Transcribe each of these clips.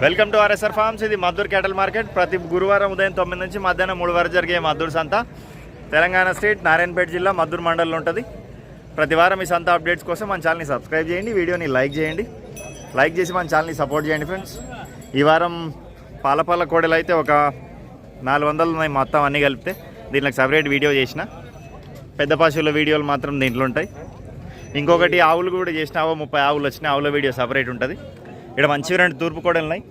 Welcome to RSR forms. ఇది Maddur క్యాటల్ market. ప్రతి గురువారం ఉదయం తొమ్మిది నుంచి మధ్యాహ్నం మూడు వరకు జరిగే మద్దూర్ సంత. తెలంగాణ స్టేట్ నారాయణపేట జిల్లా మద్దూర్ మండలంలో ఉంటుంది. ప్రతి వారం ఈ సంత అప్డేట్స్ కోసం మన ఛానల్ని సబ్స్క్రైబ్ చేయండి వీడియోని లైక్ చేయండి. లైక్ చేసి మన ఛానల్ని సపోర్ట్ చేయండి ఫ్రెండ్స్. ఈ వారం పాలపాల కోడలు అయితే ఒక నాలుగు వందలు ఉన్నాయి మొత్తం అన్నీ కలిపితే. దీనికి సపరేట్ వీడియో చేసిన. పెద్ద పశువుల వీడియోలు మాత్రం దీంట్లో ఉంటాయి. ఇంకొకటి ఆవులు కూడా చేసిన ఆవు ముప్పై ఆవులు వచ్చినాయి. ఆవుల వీడియో సపరేట్ ఉంటుంది. ఇక్కడ మంచివి రెండు తూర్పు కూడా ఉన్నాయి.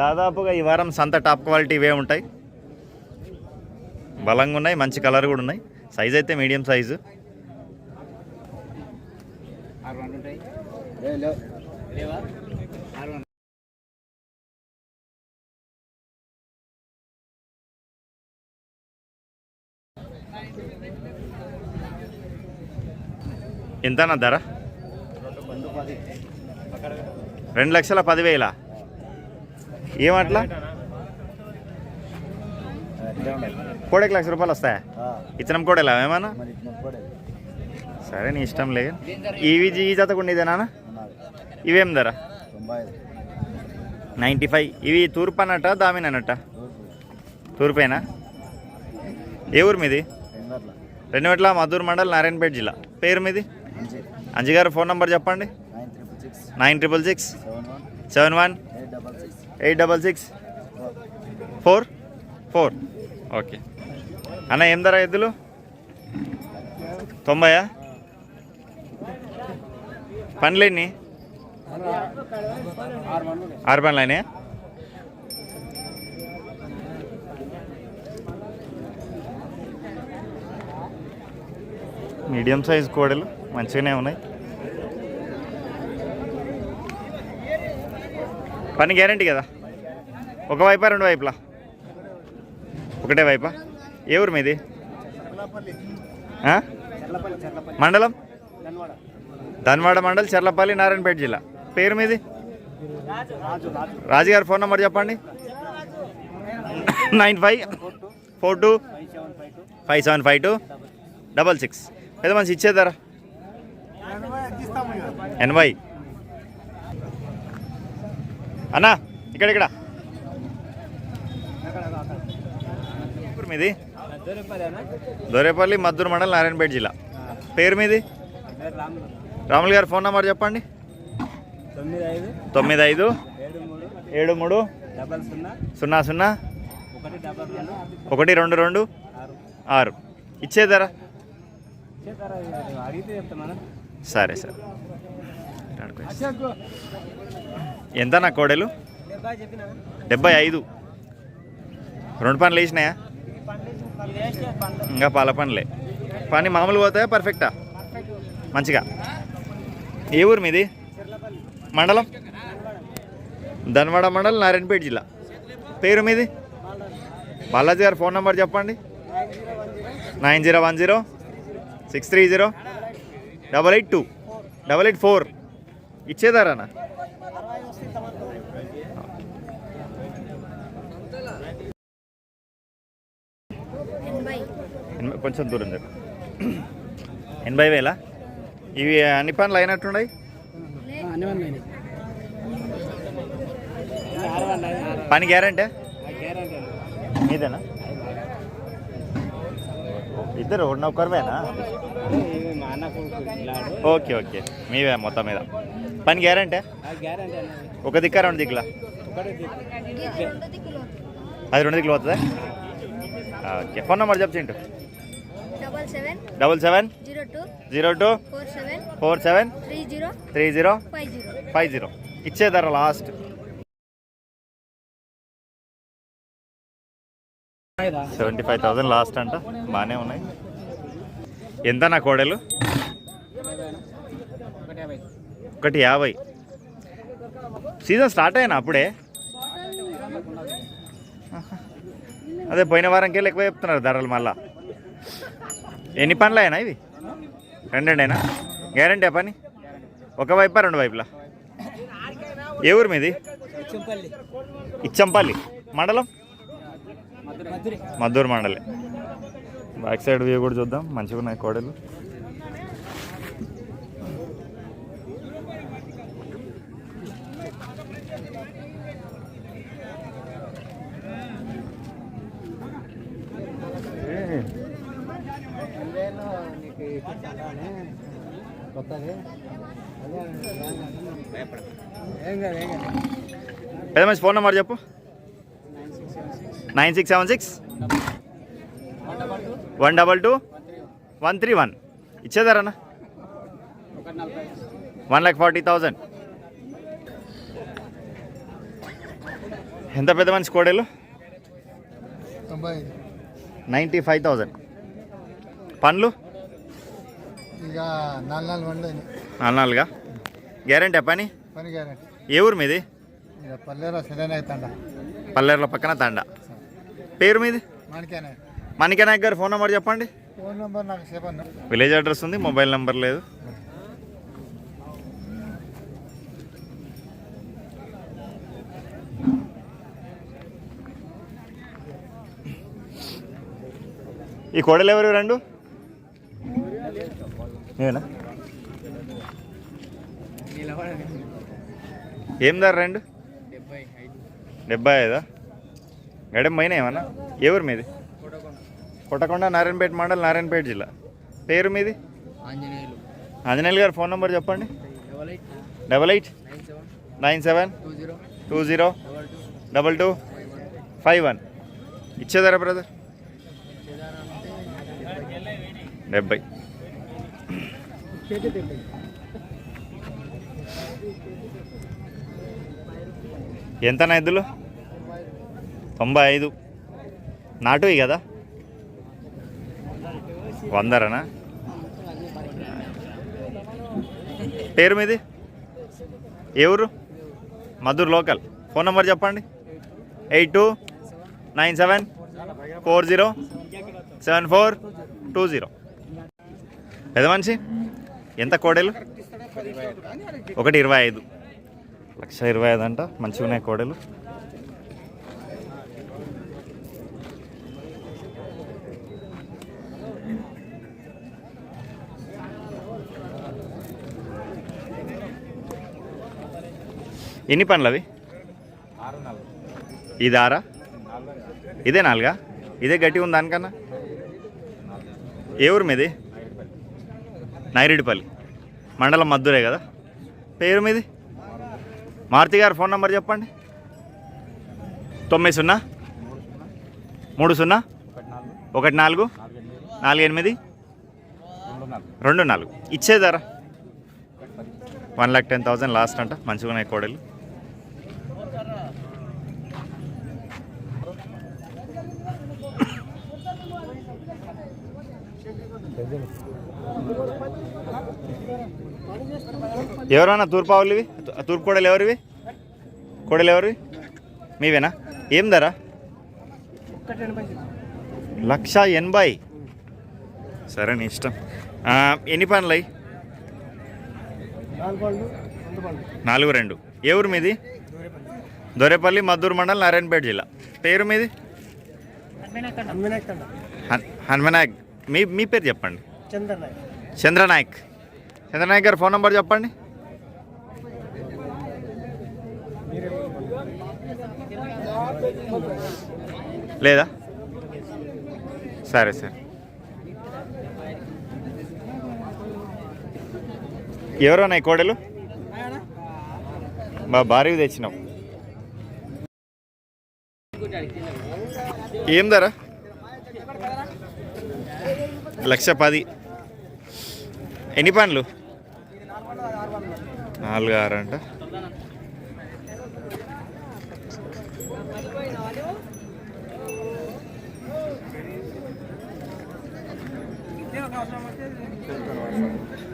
దాదాపుగా ఈ వారం సంత టాప్ క్వాలిటీ ఇవే ఉంటాయి. బలంగా ఉన్నాయి మంచి కలర్ కూడా ఉన్నాయి. సైజ్ అయితే మీడియం సైజు ఎంతనా ధర? రెండు లక్షల పదివేల. ఏమట్లా? కోడెకి లక్ష రూపాయలు వస్తాయా? ఇతనం కోడెలా? ఏమన్నా? సరే నీ ఇష్టం లే ఇవి ఈ జత ఉండేదేనా ఇవేం ధర? Ninety five. ఇవి తూర్పు అన్నట్ట దామిన్ అన్నట్ట తూర్పేనా ఏ ఊరు మీది? రెండు గంటల మద్దూరు మండల్ నారాయణపేట జిల్లా. పేరు మీది? అంజి. గారు ఫోన్ నంబర్ చెప్పండి. Nine triple six seven one eight double six four four okay అన్న ఏం ధర ఎద్దులు? తొంభయా? పనులేని ఆరు పనులు అయినాయా మీడియం సైజ్ కోడలు మంచిగానే ఉన్నాయి. పని గ్యారంటీ కదా? ఒక వైపా రెండు వైపులా? ఒకటే వైపా? ఏ ఊరు మీది? మండలం? ధన్వాడ మండల్ చర్లపల్లి నారాయణపేట జిల్లా. పేరు మీది? రాజుగారి ఫోన్ నెంబర్ చెప్పండి. Nine five four two five seven five two double six. పెద్ద మంచి ఇచ్చేద్దారా ఎనభై. అన్నా ఇక్కడ ఇక్కడ. మీది? దొరేపల్లి మద్దూరు మండల్ నారాయణపేట జిల్లా. పేరు మీది? రాములు గారి ఫోన్ నెంబర్ చెప్పండి. తొమ్మిది ఐదు ఏడు మూడు సున్నా సున్నా ఒకటి రెండు రెండు ఆరు. ఇచ్చేదారా సరే సరే. ఎంత నా కోడలు? డెబ్బై ఐదు. రెండు పనులు వేసినాయా? ఇంకా పాల పనులే పని మామూలు పోతాయా పర్ఫెక్టా మంచిగా. ఏ ఊరు మీది? మండలం? ధన్వాడ మండలం నారాయణపేట జిల్లా. పేరు మీది? బాలాజీ గారు ఫోన్ నెంబర్ చెప్పండి. Nine zero one zero six three zero double eight two double eight four. ఇచ్చేదారానా? ఎనభై కొంచెం దూరం జరు ఎనభై వేల? ఇవి అన్ని పనులు అయినట్టున్నాయి? పని గ్యారంటీ? మీదేనా? ఇద్దరు ఒక్కరివేనా మా ఓకే ఓకే. మీవే మొత్తం మీద. పని గ్యారంటీ? ఒక దిక్కా రెండు దిక్కులా? అది రెండు దిక్కులు పోతుందా okay. Phone number చెప్తుంటు double seven zero two four seven three zero five zero zero ఇచ్చేదారా last seventy five thousand last అంట. బాగానే ఉన్నాయి. ఎంత నా కోడలు? ఒకటి యాభై. సీజన్ స్టార్ట్ అయినా అప్పుడే. అదే పోయిన వారంకి ఎక్కువ చెప్తున్నారు ధరలు మళ్ళా. ఎన్ని పనులు అయినా ఇవి? రెండేనా గ్యారంటీ పని? ఒక వైపా రెండు వైపులా? ఏ ఊరు మీది? చింపల్లి ఇచ్చంపల్లి. మండలం? మధుర. మధురి మద్దూరు మండలే. బ్యాక్ సైడ్ వ్యూ కూడా చూద్దాం. మంచిగా ఉన్నాయి కోడలు. కొత్తది పెద్ద మంచి ఫోన్ నెంబర్ చెప్పు. Nine six seven six. One double two. One three one. ఇచ్చేదారన్నా? One lakh forty thousand. ఎంత పెద్ద మంచి కోడేలు? Ninety five thousand. పండ్లు? నాలుగు నాలుగు వందలు అయినాయి. నాలుగు నాలుగా గ్యారంటీ పని? పని గ్యారెంటీ. ఏ ఊరు మీది? పల్లెర్ల పక్కన తండ. పేరు మీది? మనకేనే మణిక నాయక్ గారు ఫోన్ నెంబర్ చెప్పండి. ఫోన్ నెంబర్ నాకు చెప్పండి. విలేజ్ అడ్రస్ ఉంది మొబైల్ నెంబర్ లేదు. ఈ కోడలు ఎవరు రెండు? నిలబడదు ఏం ధర రెండు? డెబ్బై ఐదు? గడెం మైనా ఏమన్నా? ఎవరు మీది? కొట్టకొండ నారాయణపేట మండల్ నారాయణపేట జిల్లా. పేరు మీది? ఆంజనేయులు. గారు ఫోన్ నెంబర్ చెప్పండి. Double eight. Nine seven. Two zero. Double two. Five one. ఇచ్చేదారా brother? డెబ్బై ఎంత ఎద్దులు తొంభై ఐదు. నాటువి కదా? వందరనా? పేరు మీది? ఏ ఊరు? మధుర్ లోకల్. ఫోన్ నెంబర్ చెప్పండి. Eight two nine seven four zero seven four two zero. పెద్ద మనిషి ఎంత కోడెలు? ఒకటి ఇరవై ఐదు. లక్ష ఇరవై ఐదు అంట మంచిగా ఉన్నాయి కోడెలు. ఎన్ని పనులు అవి? ఇది ఆరా? ఇదే నాలుగా? ఇదే గట్టి ఉంది దానికన్నా? ఏ ఊరు మీది? నైరెడ్డిపల్లి మండలం మద్దురే కదా? పేరు మీది మారుతి గారు ఫోన్ నెంబర్ చెప్పండి. తొమ్మిది సున్నా మూడు సున్నా ఒకటి నాలుగు నాలుగు ఎనిమిది రెండు నాలుగు. ఇచ్చేదారా one lakh ten thousand last అంట మంచిగా ఉన్నాయి కోడలు. ఎవరన్నా తూర్పు ఆవులు ఇవి తూర్పు కోడలు ఎవరివి కోడలు ఎవరివి మీవేనా? ఏం ధర? లక్ష ఎనభై. సరే నీ ఇష్టం. ఎన్ని పనులు అయ్యి నాలుగు రెండు. ఏ ఊరు మీది? దొరేపల్లి మద్దూరు మండల్ నారాయణపేట జిల్లా. పేరు మీది? హన్- హనుమనాయక్. మీ మీ పేరు చెప్పండి. చంద్రనాయక్. చంద్రనాయక్ గారు ఫోన్ నంబర్ చెప్పండి. లేదా? సరే సరే. ఎవరన్నా ఈ కోడలు? మా భారీవి తెచ్చినాం ఏం ధర? లక్ష పది. ఎన్ని పనులు నాలుగు ఆరు అంటే.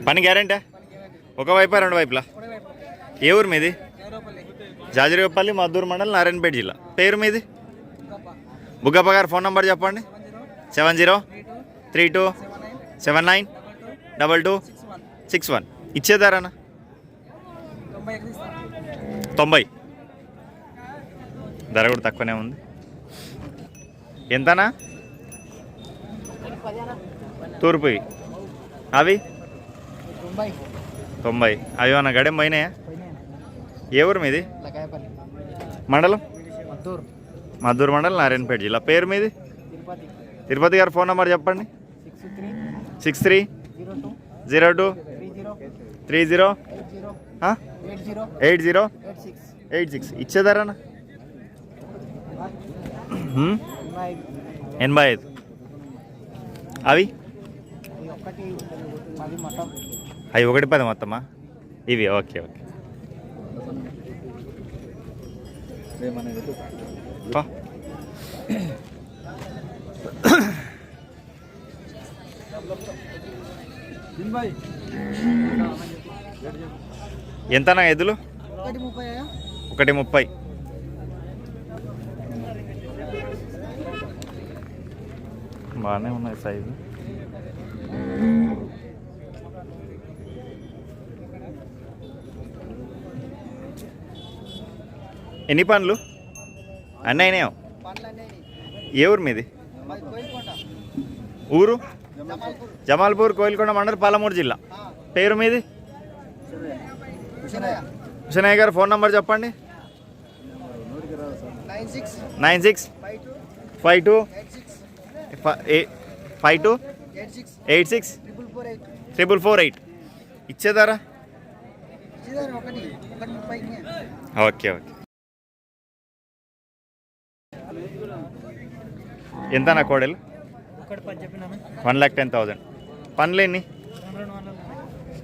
పని గ్యారెంటా? ఒక వైపా రెండు వైపులా? ఏ ఊరు మీది? జాజిరేపల్లి మద్దూరు మండలం నారాయణపేట జిల్లా. పేరు మీది? బుగ్గప్ప గారు ఫోన్ నంబర్ చెప్పండి. Seven zero three two seven nine double two six one. ఇచ్చేదారనా తొంభై. ధర కూడా తక్కువనే ఉంది. ఎంతనా? తూర్పు. అవి? తొంభై. అవి ఏమన్నా గడెం పోయినాయా? ఏ ఊరు మీది? మండలం? మద్దూరు. మండలం నారాయణపేట జిల్లా. పేరు మీది? తిరుపతి. తిరుపతి గారు ఫోన్ నెంబర్ చెప్పండి. Six three. Zero two. Three zero. Eight zero? Eight six. ఇచ్చేదారనా ఎనభై ఐదు. అవి ఇది ఒకటి పది మొత్తం అవి ఒకటి పది మొత్తమా? ఇవి ఓకే ఓకే. ఎంతనా ఎద్దులు? ఒకటి ముప్పై ఒకటి ముప్పై. బాగానే ఉన్నాయి సైజు. ఎన్ని పనులు అన్నీ అయినాయో? ఏ ఊరు మీది? ఊరు? జమాల్పూర్. కోయిల్కొండ మండలం పాలమూరు జిల్లా. పేరు మీది? హుషనయ్య. గారు ఫోన్ నంబర్ చెప్పండి. Nine six. Five two. Five two. Eight six triple four eight triple four eight ఇచ్చేదారా okay okay. ఎంత నా కోడలు? వన్ ల్యాక్ టెన్ థౌజండ్ పనులు ఎన్ని?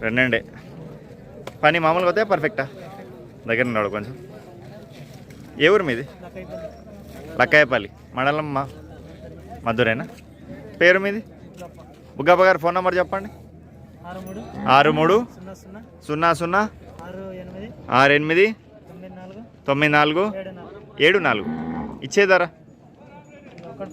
రెండండే. పని మామూలుగా వస్తే పర్ఫెక్టా? దగ్గర ఉన్నాడు కొంచెం. ఏ ఊరు మీది? లక్కాయపల్లి మండలం మా మధురేనా? పేరు మీది? బుగ్గప్ప గారు ఫోన్ నెంబర్ చెప్పండి. ఆరు మూడు సున్నా సున్నా ఆరు ఎనిమిది తొమ్మిది నాలుగు ఏడు నాలుగు. ఇచ్చేదారా ఒకటి